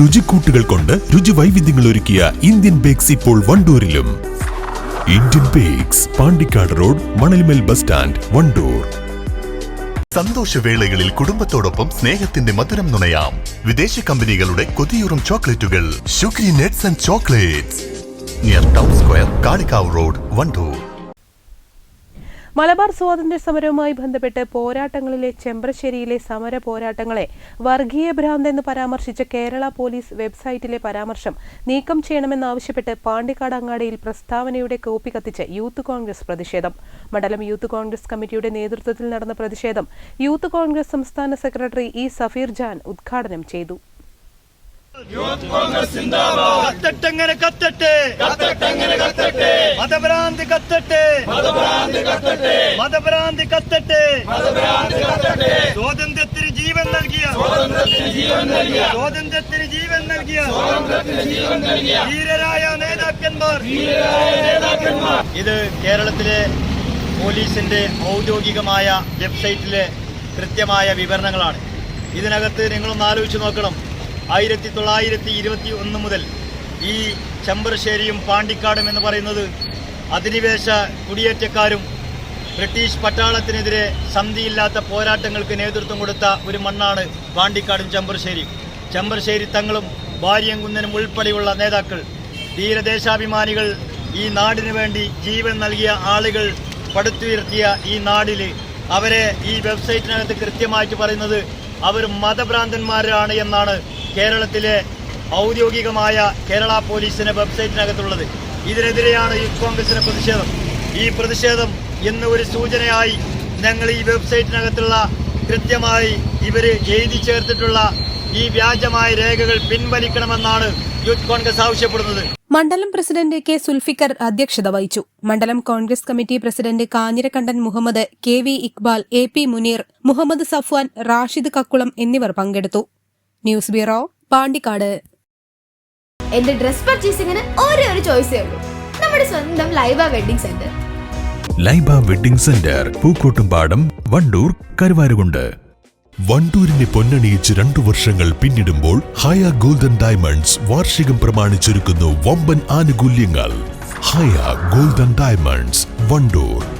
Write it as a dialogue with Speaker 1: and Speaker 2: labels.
Speaker 1: രുചിക്കൂട്ടുകൾ കൊണ്ട് രുചി വൈവിധ്യങ്ങൾ ഒരുക്കിയ ഇന്ത്യൻ ബേക്സ് ഇപ്പോൾ വണ്ടൂരിലും. Indian bakes Pandikkad road Manalmel bus stand Wandoor.
Speaker 2: സന്തോഷവേളകളിൽ കുടുംബത്തോടൊപ്പം സ്നേഹത്തിന്റെ മധുരം നുണയാം. വിദേശ കമ്പനികളുടെ കൊതിയൂറും ചോക്ലേറ്റുകൾ. Sugary nuts and chocolates. Near town square Kalikavu road Wandoor.
Speaker 3: Malabar സ്വാതന്ത്ര്യ സമരവുമായി ബന്ധപ്പെട്ട് പോരാട്ടങ്ങളിലെ ചെമ്പ്രശ്ശേരിയിലെ സമര പോരാട്ടങ്ങളെ വർഗീയ ഭ്രാന്ത് എന്ന് പരാമർശിച്ച കേരള പോലീസ് വെബ്സൈറ്റിലെ പരാമർശം നീക്കം ചെയ്യണമെന്നാവശ്യപ്പെട്ട് പാണ്ടിക്കാട് അങ്ങാടിയിൽ പ്രസ്താവനയുടെ കോപ്പി കത്തിച്ച് യൂത്ത് കോൺഗ്രസ് പ്രതിഷേധം. മണ്ഡലം യൂത്ത് കോൺഗ്രസ് കമ്മിറ്റിയുടെ നേതൃത്വത്തിൽ നടന്ന പ്രതിഷേധം യൂത്ത് കോൺഗ്രസ് സംസ്ഥാന സെക്രട്ടറി ഇ സഫീർ ജാൻ ഉദ്ഘാടനം ചെയ്തു.
Speaker 4: യൂത്ത് കത്തട്ടെങ്ങനെ കത്തട്ടെ? കത്തട്ടെങ്ങനെ കത്തട്ടെ? മതഭ്രാന്തി കത്തട്ടെ മതഭ്രാന്തി കത്തട്ടെ മതഭ്രാന്തി കത്തട്ടെ മതഭ്രാന്തി കത്തട്ടെ സ്വാതന്ത്ര്യത്തിന് ജീവൻ നൽകിയ സ്വാതന്ത്ര്യത്തിന് ജീവൻ നൽകിയ സ്വാതന്ത്ര്യത്തിന് ജീവൻ നൽകിയ സ്വാതന്ത്ര്യത്തിന് ജീവൻ നൽകിയ ധീരരായ നേതാക്കന്മാർ. ഇത് കേരളത്തിലെ പോലീസിന്റെ ഔദ്യോഗികമായ വെബ്സൈറ്റിലെ കൃത്യമായ വിവരണങ്ങളാണ്. ഇതിനകത്ത് നിങ്ങളൊന്ന് ആലോചിച്ച് നോക്കണം. ആയിരത്തി തൊള്ളായിരത്തി ഇരുപത്തി ഒന്ന് മുതൽ ഈ ചെമ്പറശ്ശേരിയും പാണ്ടിക്കാടും എന്ന് പറയുന്നത് അധിനിവേശ കുടിയേറ്റക്കാരും ബ്രിട്ടീഷ് പട്ടാളത്തിനെതിരെ സന്ധിയില്ലാത്ത പോരാട്ടങ്ങൾക്ക് നേതൃത്വം കൊടുത്ത ഒരു മണ്ണാണ് പാണ്ടിക്കാടും ചെമ്പർശ്ശേരി. ചെമ്പർശ്ശേരി തങ്ങളും ഭാര്യങ്കുന്നനും ഉൾപ്പെടെയുള്ള നേതാക്കൾ ധീരദേശാഭിമാനികൾ ഈ നാടിനു വേണ്ടി ജീവൻ നൽകിയ ആളുകൾ പടുത്തുയർത്തിയ ഈ നാടിൽ അവരെ ഈ വെബ്സൈറ്റിനകത്ത് കൃത്യമായിട്ട് പറയുന്നത് അവർ മതഭ്രാന്തന്മാരാണ് എന്നാണ് കേരളത്തിലെ ഔദ്യോഗികമായ കേരള പോലീസിന്റെ വെബ്സൈറ്റിനകത്തുള്ളത്. ഇതിനെതിരെയാണ് ഈ കോൺഗ്രസിന്റെ പ്രതിഷേധം. ഈ പ്രതിഷേധം ഇന്ന് ഒരു സൂചനയായി ഞങ്ങൾ ഈ വെബ്സൈറ്റിനകത്തുള്ള കൃത്യമായി ഇവർ എഴുതി ചേർത്തിട്ടുള്ള ഈ വ്യാജമായ രേഖകൾ പിൻവലിക്കണമെന്നാണ് യൂത്ത് കോൺഗ്രസ് ആവശ്യപ്പെടുന്നത്.
Speaker 3: മണ്ഡലം പ്രസിഡന്റ് കെ സുൽഫിക്കർ അധ്യക്ഷത വഹിച്ചു. മണ്ഡലം Congress committee president Kanjirakkandan Muhammad K V Iqbal A P Muneer Muhammad Safwan Rashid Kakkulam എന്നിവർ പങ്കെടുത്തു. News bureau Pandikkad.
Speaker 5: എന്റെ ഡ്രസ് പർച്ചേസിംഗിന് ഒരേ ഒരു ചോയ്സേ ഉള്ളൂ. നമ്മുടെ സ്വന്തം Laiba wedding centre.
Speaker 1: Laiba wedding centre Pookkottumpadam Wandoor Karuvarakundu. വണ്ടൂരിനെ പൊന്നണിയിച്ച് രണ്ടു വർഷങ്ങൾ പിന്നിടുമ്പോൾ ഹയ ഗോൾഡൻ ഡയമണ്ട്സ് വാർഷികം പ്രമാണിച്ചൊരുക്കുന്നു വമ്പൻ ആനുകൂല്യങ്ങൾ. Haya golden diamonds Wandoor.